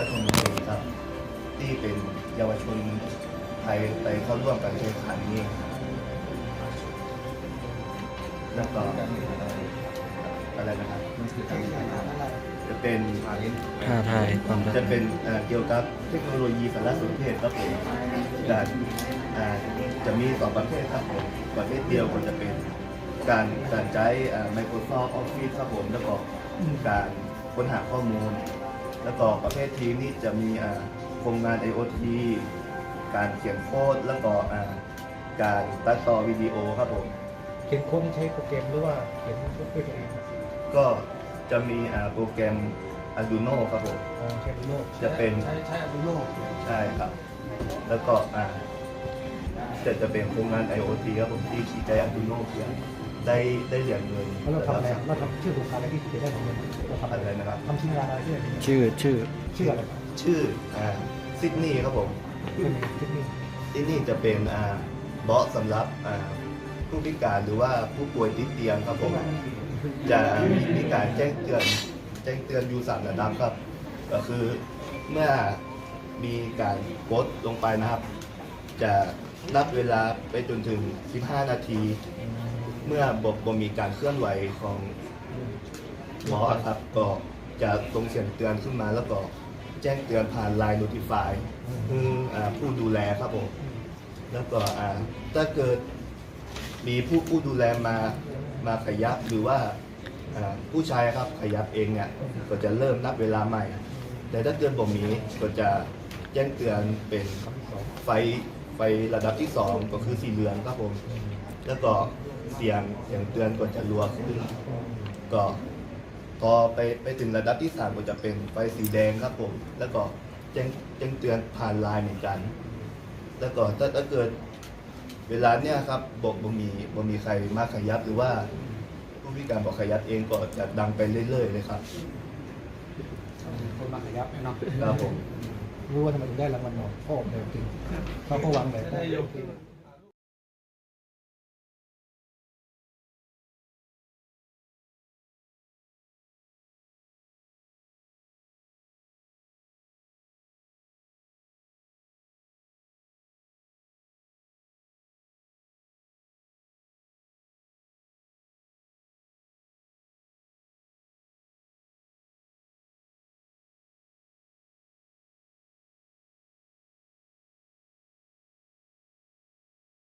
รัฐมนตรีครับ ที่เป็นเยาวชนไทยไปเข้าร่วมการแข่งขันนี้แล้วก็อะไรนะครับจะเป็นท้าทายความรัจะเป็นเกี่ยวกับเทคโนโลยีสารสนเทศครับผมการจะมีสองประเภทครับผมประเภทเดียวก็จะเป็นการการใช้ Microsoft Office ครับผมแล้วก็การค้นหาข้อมูล แล้วก็ประเภททีมนี่จะมีอ่าโครงงาน IoT การเขียนโค้ดแล้วก็อ่าการตัดต่อวิดีโอครับผมเขียนโค้ดใช้โปรแกรมหรือว่าเขียนด้วยตัวเองครับก็จะมีอ่าโปรแกรม Arduino ครับผมอ๋อใช้โลกจะเป็นใช้ใช้อนุโลกใช่ครับ แล้วก็อ่าจะจะเป็นโครงงาน IoT ครับผมที่ขี่ใจ Arduino เพื่อ ได้ได้เหรียญเงินแล้วเราทำอะไรเราทำชื่อโครงการอะไรที่จะได้ของเงินเราทำอะอะไรไรนะครับทำชิ้นงานอะไรที่ไหนชื่อชื่อชื่ออะไรครับชื่ออ่าซิดนีย์ครับผมเป็นเทคนิคที่นี่จะเป็นอ่าเบาะสำหรับอ่าผู้พิการหรือว่าผู้ป่วยติดเตียงครับผมจะมีการแจ้งเตือนแจ้งเตือนอยู่สามระดับครับ ก็คือเมื่อมีการกดลงไปนะครับ จะนับเวลาไปจนถึง 15 นาที เมื่อบบบ่มีการเคลื่อนไหวของหมอครับก็จะตรงเสียงเตือนขึ้นมาแล้วก็แจ้งเตือนผ่าน Line Notify คือผู้ดูแลครับผม แล้วก็ถ้าเกิดมีผู้ผู้ดูแลมามาขยับหรือว่าผู้ชายครับขยับเองเนี่ยก็จะเริ่มนับเวลาใหม่ แต่ถ้าเกิดบ่มีก็จะแจ้งเตือนเป็นไฟไฟระดับที่สองก็คือสีเหลืองครับผม แล้วก็ เสียงเสียงเตือนก็จะรัวขึ้นก็พอไปไปถึงระดับที่สามก็จะเป็นไฟสีแดงครับผม แล้วก็แจ้งแจ้งเตือนผ่านไลน์เหมือนกัน แล้วก็ถ้าถ้าเกิดเวลาเนี่ยครับบอกบ่มีบ่มีใครมาขยับหรือว่าผู้พิการบอกขยับเองก็จะดังไปเรื่อยๆเลยครับคนมาขยับเนาะครับผมรู้ว่าทำไมถึงได้รางวัลหมอพ่อเดียวจริงเขาก็วางแบบ